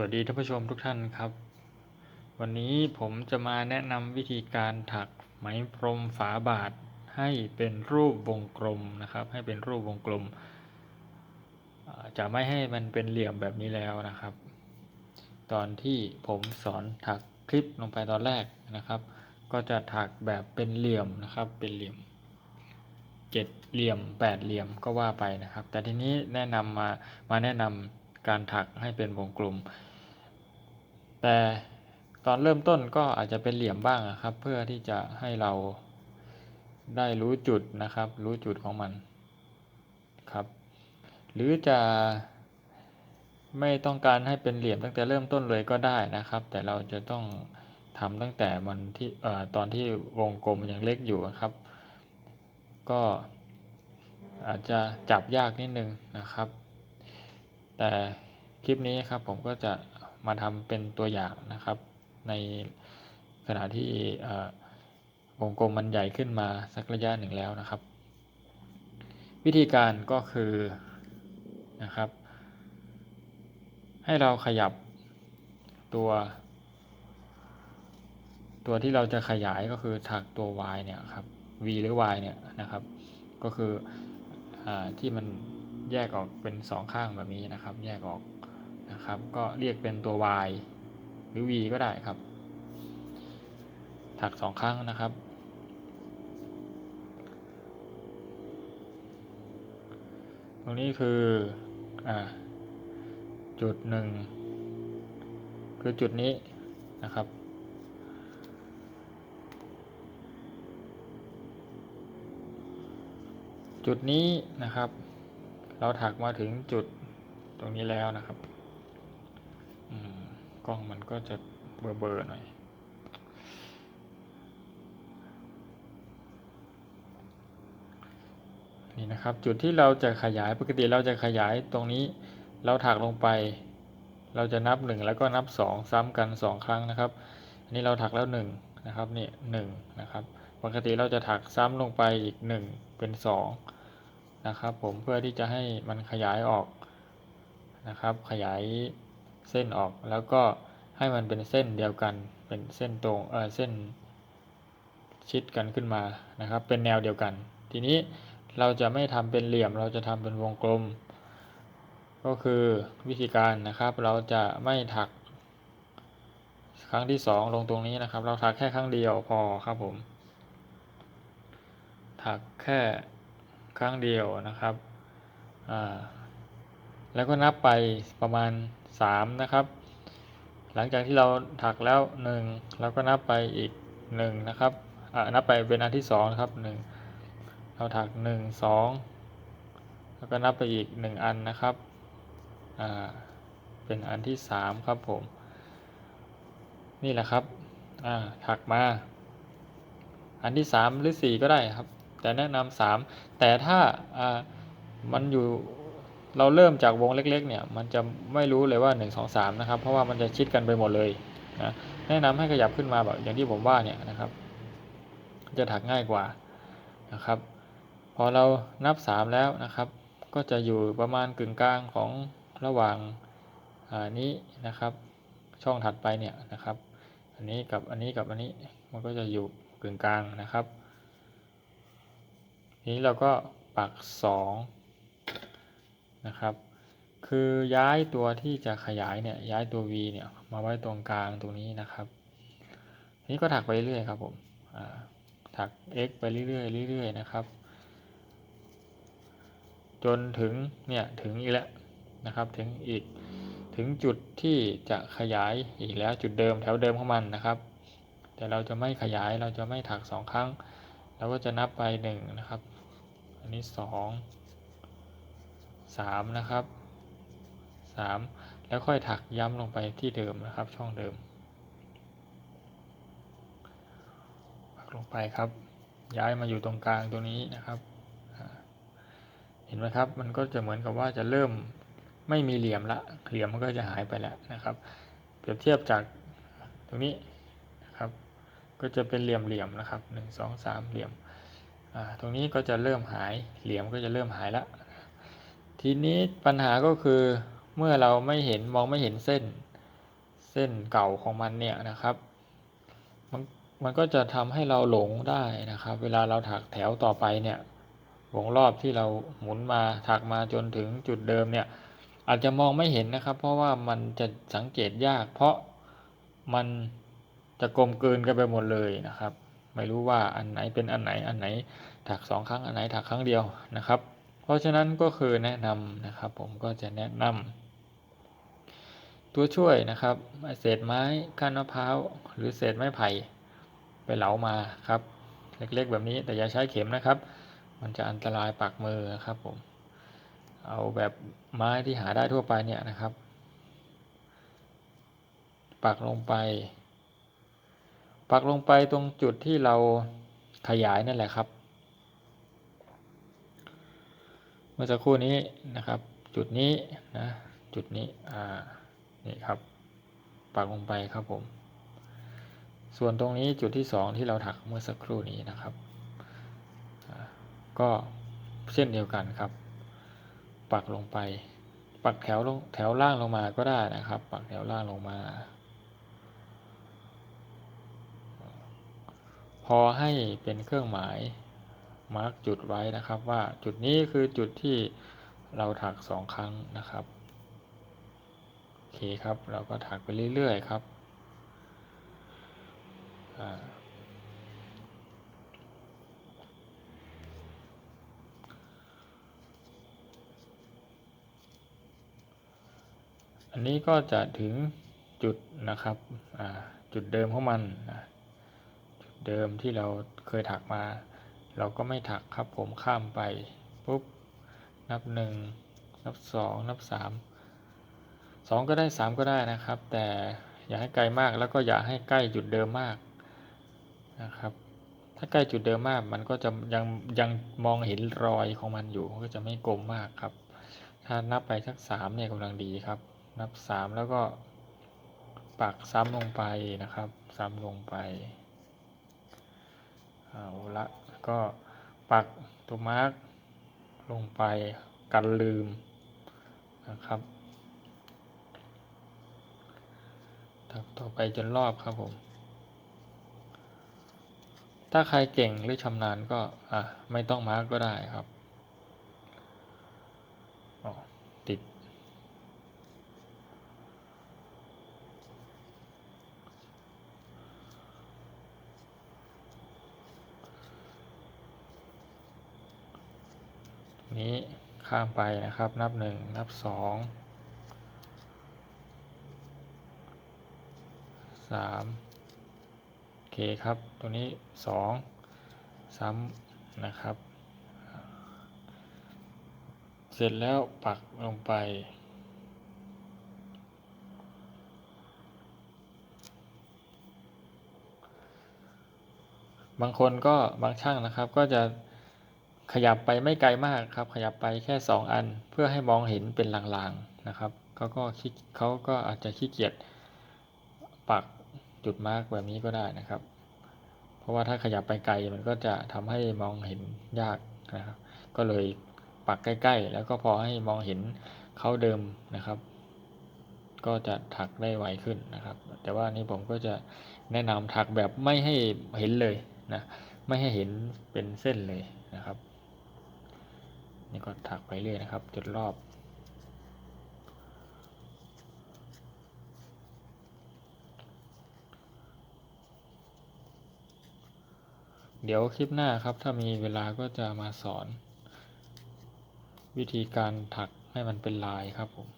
วัสดีท่านผู้ชมทุกท่านครับ วันนี้ผมจะมาแนะนำวิธีการถักไหมพรมฝาบาทให้เป็นรูปวงกลมนะครับ ให้เป็นรูปวงกลม จะไม่ให้มันเป็นเหลี่ยมแบบนี้แล้วนะครับ ตอนที่ผมสอนถักคลิปลงไปตอนแรกนะครับ ก็จะถักแบบเป็นเหลี่ยมนะครับ เป็นเหลี่ยมเจ็ดเหลี่ยมแปดเหลี่ยมก็ว่าไปนะครับ แต่ทีนี้แนะนำมามาแนะนำการถักให้เป็นวงกลม แต่ตอนเริ่มต้นก็อาจจะเป็นเหลี่ยมบ้างครับ เพื่อที่จะให้เราได้รู้จุดนะครับ รู้จุดของมันครับ หรือจะไม่ต้องการให้เป็นเหลี่ยมตั้งแต่เริ่มต้นเลยก็ได้นะครับ แต่เราจะต้องทำตั้งแต่มันที่เอ่อตอนที่วงกลมยังเล็กอยู่ครับ ก็อาจจะจับยากนิดนึงนะครับ แต่คลิปนี้ครับผมก็จะ มาทำเป็นตัวอย่างนะครับ ในขณะที่วงกลมมันใหญ่ขึ้นมาสักระยะหนึ่งแล้วนะครับ วิธีการก็คือนะครับ ให้เราขยับตัว ตัวที่เราจะขยายก็คือถักตัว y เนี่ยครับ v หรือ y เนี่ยนะครับ ก็คืออที่มันแยกออกเป็นสองข้างแบบนี้นะครับ แยกออก นะครับ ก็เรียกเป็นตัว y หรือ v ก็ได้ครับ ถักสองครั้งนะครับ ตรงนี้คืออจุดหนึ่งคือจุดนี้นะครับจุดนี้นะครับ เราถักมาถึงจุดตรงนี้แล้วนะครับ กล้องมันก็จะเบลอๆหน่อย นี่นะครับจุดที่เราจะขยายปกติเราจะขยายตรงนี้เราถักลงไป เราจะนับหนึ่งแล้วก็นับสองซ้ำกันสองครั้งนะครับ อันนี้เราถักแล้วหนึ่งนะครับนี่หนึ่งนะครับ ปกติเราจะถักซ้ำลงไปอีกหนึ่งเป็นสองนะครับ ผมเพื่อที่จะให้มันขยายออกนะครับ ขยาย เส้นออก แล้วก็ให้มันเป็นเส้นเดียวกัน เป็นเส้นตรง เออเส้นชิดกันขึ้นมานะครับ เป็นแนวเดียวกัน ทีนี้เราจะไม่ทำเป็นเหลี่ยม เราจะทำเป็นวงกลม ก็คือวิธีการนะครับ เราจะไม่ถัก ครั้งที่สองลงตรงนี้นะครับ เราถักแค่ครั้งเดียวพอครับผม ถักแค่ครั้งเดียวนะครับ อ่า แล้วก็นับไปประมาณ สามนะครับ หลังจากที่เราถักแล้วหนึ่งเราก็นับไปอีกหนึ่งนะครับอ่านับไปเป็นอันที่สองนะครับหนึ่งเราถักหนึ่งสองแล้วก็นับไปอีกหนึ่งอันนะครับอ่าเป็นอันที่สามครับผม นี่แหละครับอ่าถักมาอันที่สามหรือสี่ก็ได้ครับ แต่แนะนำสามแต่ถ้าอ่ามันอยู่ เราเริ่มจากวงเล็กๆเนี่ยมันจะไม่รู้เลยว่าหนึ่งสองสามนะครับ เพราะว่ามันจะชิดกันไปหมดเลยนะแนะนำให้ขยับขึ้นมาแบบอย่างที่ผมว่าเนี่ยนะครับ จะถักง่ายกว่านะครับ พอเรานับสามแล้วนะครับ ก็จะอยู่ประมาณกึ่งกลางของระหว่างอ่านี้นะครับ ช่องถัดไปเนี่ยนะครับ อันนี้กับอันนี้กับอันนี้มันก็จะอยู่กึ่งกลางนะครับ ทีนี้เราก็ปักสอง นะครับ คือย้ายตัวที่จะขยายเนี่ยย้ายตัว v เนี่ยมาไว้ตรงกลางตรงนี้นะครับนี้ก็ถักไปเรื่อยครับผมถัก x ไปเรื่อยๆเรื่อยๆนะครับ จนถึงเนี่ยถึงอีกแล้วนะครับถึงอีกถึงจุดที่จะขยายอีกแล้วจุดเดิมแถวเดิมของมันนะครับ แต่เราจะไม่ขยายเราจะไม่ถักสองครั้งเราก็จะนับไปหนึ่งนะครับ อันนี้สอง สามนะครับสามแล้วค่อยถักย้ำลงไปที่เดิมนะครับ ช่องเดิมปักลงไปครับ ย้ายมาอยู่ตรงกลางตรงนี้นะครับเห็นไหมครับ มันก็จะเหมือนกับว่าจะเริ่มไม่มีเหลี่ยมละ เหลี่ยมมันก็จะหายไปแล้วนะครับ เปรียบเทียบจากตรงนี้นะครับ ก็จะเป็นเหลี่ยมๆนะครับหนึ่งสองสามเหลี่ยม ตรงนี้ก็จะเริ่มหาย เหลี่ยมก็จะเริ่มหายแล้ว ทีนี้ปัญหาก็คือเมื่อเราไม่เห็นมองไม่เห็นเส้นเส้นเก่าของมันเนี่ยนะครับ มันมันก็จะทำให้เราหลงได้นะครับ เวลาเราถักแถวต่อไปเนี่ยวงรอบที่เราหมุนมาถักมาจนถึงจุดเดิมเนี่ยอาจจะมองไม่เห็นนะครับ เพราะว่ามันจะสังเกตยาก เพราะมันจะกลมกลืนกันไปหมดเลยนะครับ ไม่รู้ว่าอันไหนเป็นอันไหนอันไหนถักสองครั้งอันไหนถักครั้งเดียวนะครับ เพราะฉะนั้นก็คือแนะนำนะครับ ผมก็จะแนะนำตัวช่วยนะครับเศษไม้ก้านมะพร้าวหรือเศษไม้ไผ่ไปเหลามาครับ เล็กๆแบบนี้แต่อย่าใช้เข็มนะครับ มันจะอันตรายปากมือครับผมเอาแบบไม้ที่หาได้ทั่วไปเนี่ยนะครับ ปักลงไป ปักลงไปตรงจุดที่เราขยายนั่นแหละครับ เมื่อสักครู่นี้นะครับ จุดนี้นะจุดนี้อ่านี่ครับปักลงไปครับผม ส่วนตรงนี้จุดที่สองที่เราถักเมื่อสักครู่นี้นะครับ ก็เช่นเดียวกันครับ ปักลงไป ปักแถวลงแถวล่างลงมาก็ได้นะครับ ปักแถวล่างลงมา พอให้เป็นเครื่องหมาย มาร์กจุดไว้นะครับว่าจุดนี้คือจุดที่เราถักสองครั้งนะครับโอเคครับเราก็ถักไปเรื่อยๆครับอันนี้ก็จะถึงจุดนะครับจุดเดิมของมันจุดเดิมที่เราเคยถักมา เราก็ไม่ถักครับผมข้ามไปปุ๊บนับหนึ่งนับสองนับสามสองก็ได้สามก็ได้นะครับ แต่อย่าให้ไกลมากแล้วก็อย่าให้ใกล้จุดเดิมมากนะครับ ถ้าใกล้จุดเดิมมากมันก็จะยังยังมองเห็นรอยของมันอยู่ก็จะไม่กลมมากครับ ถ้านับไปสักสามเนี่ยกำลังดีครับ นับสามแล้วก็ปักซ้ำลงไปนะครับ ซ้ำลงไปเอาละ ก็ปักตัวมาร์กลงไปกันลืมนะครับถักต่อไปจนรอบครับผม ถ้าใครเก่งหรือชำนาญก็อะไม่ต้องมาร์กก็ได้ครับติด นี้ข้ามไปนะครับ นับหนึ่งนับสองสามโอเคครับ ตัวนี้สองซ้ำนะครับ เสร็จแล้วปักลงไปบางคนก็บางช่างนะครับก็จะ ขยับไปไม่ไกลมากครับ ขยับไปแค่ 2 อัน เพื่อให้มองเห็นเป็นลางๆนะครับเขาก็คิดเขาก็อาจจะขี้เกียจปักจุดมาร์กแบบนี้ก็ได้นะครับ เพราะว่าถ้าขยับไปไกลมันก็จะทำให้มองเห็นยากนะครับ ก็เลยปักใกล้ๆ แล้วก็พอให้มองเห็นเขาเดิมนะครับ ก็จะถักได้ไวขึ้นนะครับ แต่ว่านี่ผมก็จะแนะนำถักแบบไม่ให้เห็นเลยนะไม่ให้เห็นเป็นเส้นเลยนะครับ นี่ก็ถักไปเรื่อยนะครับจนรอบ เดี๋ยวคลิปหน้าครับ ถ้ามีเวลาก็จะมาสอน วิธีการถักให้มันเป็นลายครับผม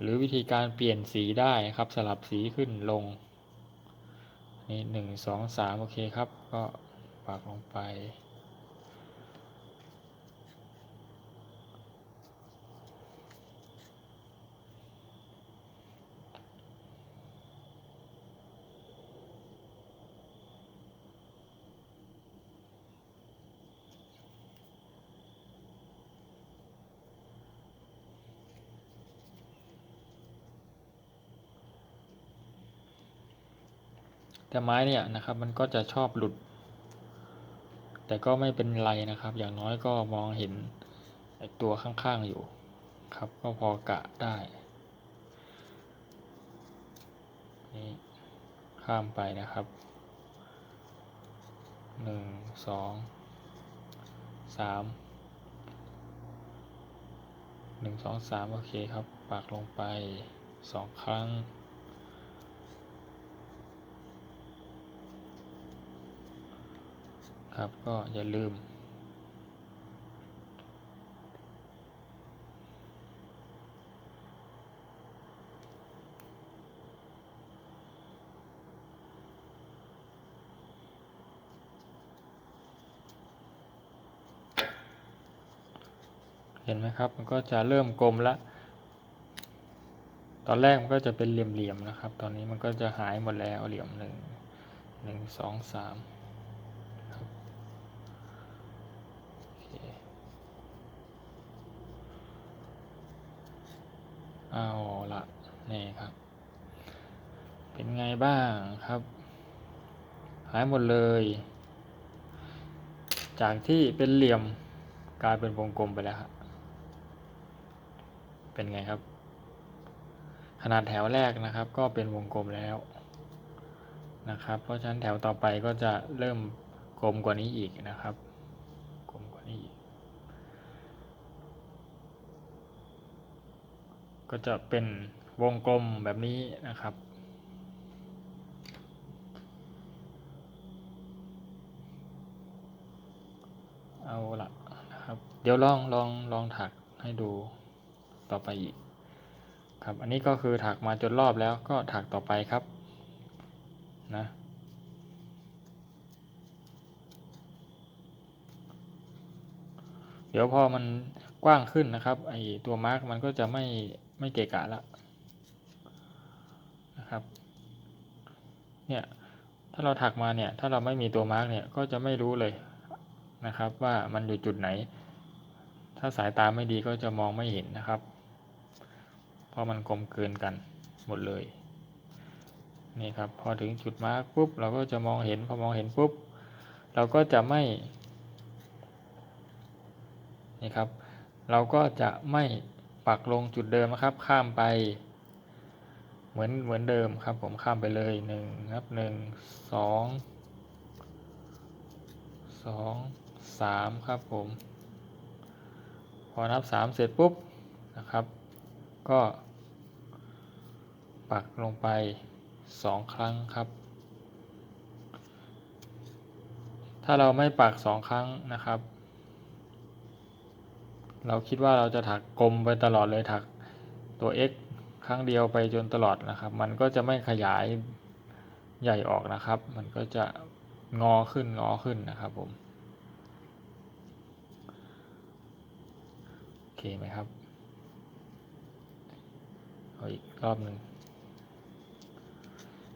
หรือวิธีการเปลี่ยนสีได้ครับสลับสีขึ้นลง นี่หนึ่งสองสามโอเคครับ ก็ปักลงไป แต่ไม้เนี่ยนะครับ มันก็จะชอบหลุด แต่ก็ไม่เป็นไรนะครับ อย่างน้อยก็มองเห็นตัวข้างๆอยู่ครับ ก็พอกะได้นี่ข้ามไปนะครับหนึ่งสองสามหนึ่งสองสามโอเคครับปักลงไปสองครั้ง ครับ ก็อย่าลืม เห็นไหมครับ มันก็จะเริ่มกลมละตอนแรกมันก็จะเป็นเหลี่ยมๆนะครับ ตอนนี้มันก็จะหายหมดแล้วเหลี่ยมหนึ่งหนึ่งสองสามครับโอเค เอาละนี่ครับ เป็นไงบ้างครับ หายหมดเลย จากที่เป็นเหลี่ยมกลายเป็นวงกลมไปแล้วครับเป็นไงครับ ขนาดแถวแรกนะครับ ก็เป็นวงกลมแล้วนะครับ เพราะฉะนั้นแถวต่อไปก็จะเริ่มกลมกว่านี้อีกนะครับ กลมกว่านี้อีก ก็จะเป็นวงกลมแบบนี้นะครับ เอาละนะครับ เดี๋ยวลองลองลองถักให้ดูต่อไปอีก ครับ อันนี้ก็คือถักมาจนรอบแล้วก็ถักต่อไปครับ นะเดี๋ยวพอมันกว้างขึ้นนะครับไอตัวมาร์กมันก็จะไม่ ไม่เกะกะละนะครับ เนี่ย ถ้าเราถักมาเนี่ย ถ้าเราไม่มีตัวมาร์กเนี่ย ก็จะไม่รู้เลยนะครับ ว่ามันอยู่จุดไหน ถ้าสายตาไม่ดีก็จะมองไม่เห็นนะครับ เพราะมันกลมเกินกันหมดเลย นี่ครับ พอถึงจุดมาร์กปุ๊บ เราก็จะมองเห็น พอมองเห็นปุ๊บ เราก็จะไม่ นี่ครับ เราก็จะไม่ ปักลงจุดเดิมนะครับ ข้ามไป เหมือนเหมือนเดิมครับ ผมข้ามไปเลยหนึ่งนับหนึ่งสองสองสามครับผม พอนับสามเสร็จปุ๊บนะครับ ก็ปักลงไปสองครั้งครับ ถ้าเราไม่ปักสองครั้งนะครับ เราคิดว่าเราจะถักกลมไปตลอดเลยถักตัว x ครั้งเดียวไปจนตลอดนะครับ มันก็จะไม่ขยายใหญ่ออกนะครับ มันก็จะงอขึ้นงอขึ้นนะครับผมโอเคไหมครับเอาอีกรอบหนึ่ง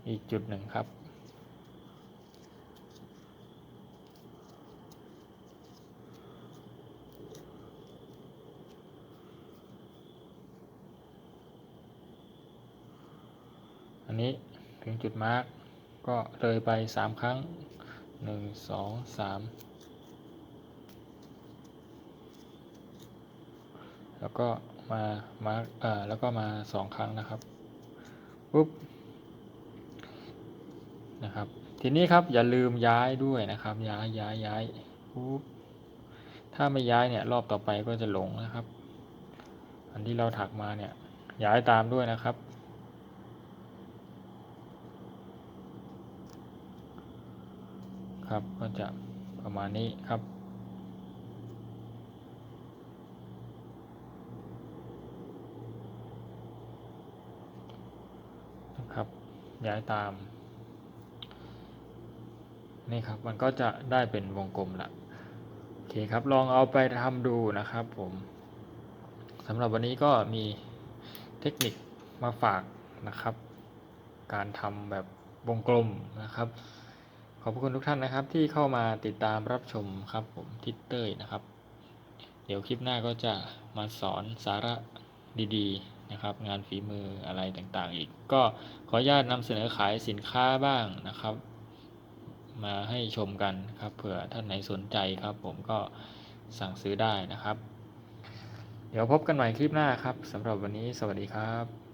อีกจุดหนึ่งครับ อั นี้ถึงจุดมาร์กก็เลยไปสามครั้งหนึ่งสองสามแล้วก็มามาร์กเอ่อแล้วก็มาสองครั้งนะครับปุ๊บนะครับ ทีนี้ครับอย่าลืมย้ายด้วยนะครับ ย้ายย้ายย้ายปุ๊บถ้าไม่ย้ายเนี่ยรอบต่อไปก็จะหลงนะครับ อันที่เราถักมาเนี่ยย้ายตามด้วยนะครับ ครับ ก็จะประมาณนี้ครับนะครับ ย้ายตาม นี่ครับมันก็จะได้เป็นวงกลมละโอเคครับลองเอาไปทำดูนะครับผมสำหรับวันนี้ก็มีเทคนิคมาฝากนะครับ การทำแบบวงกลมนะครับ ขอบคุณทุกท่านนะครับ ที่เข้ามาติดตามรับชมครับผมทิตเต้ยนะครับ เดี๋ยวคลิปหน้าก็จะมาสอนสาระดีๆนะครับ งานฝีมืออะไรต่างๆ อีก ก็ขออนุญาตนำเสนอขายสินค้าบ้างนะครับ มาให้ชมกันครับเผื่อท่านไหนสนใจครับ ผมก็สั่งซื้อได้นะครับ เดี๋ยวพบกันใหม่คลิปหน้าครับสำหรับวันนี้สวัสดีครับ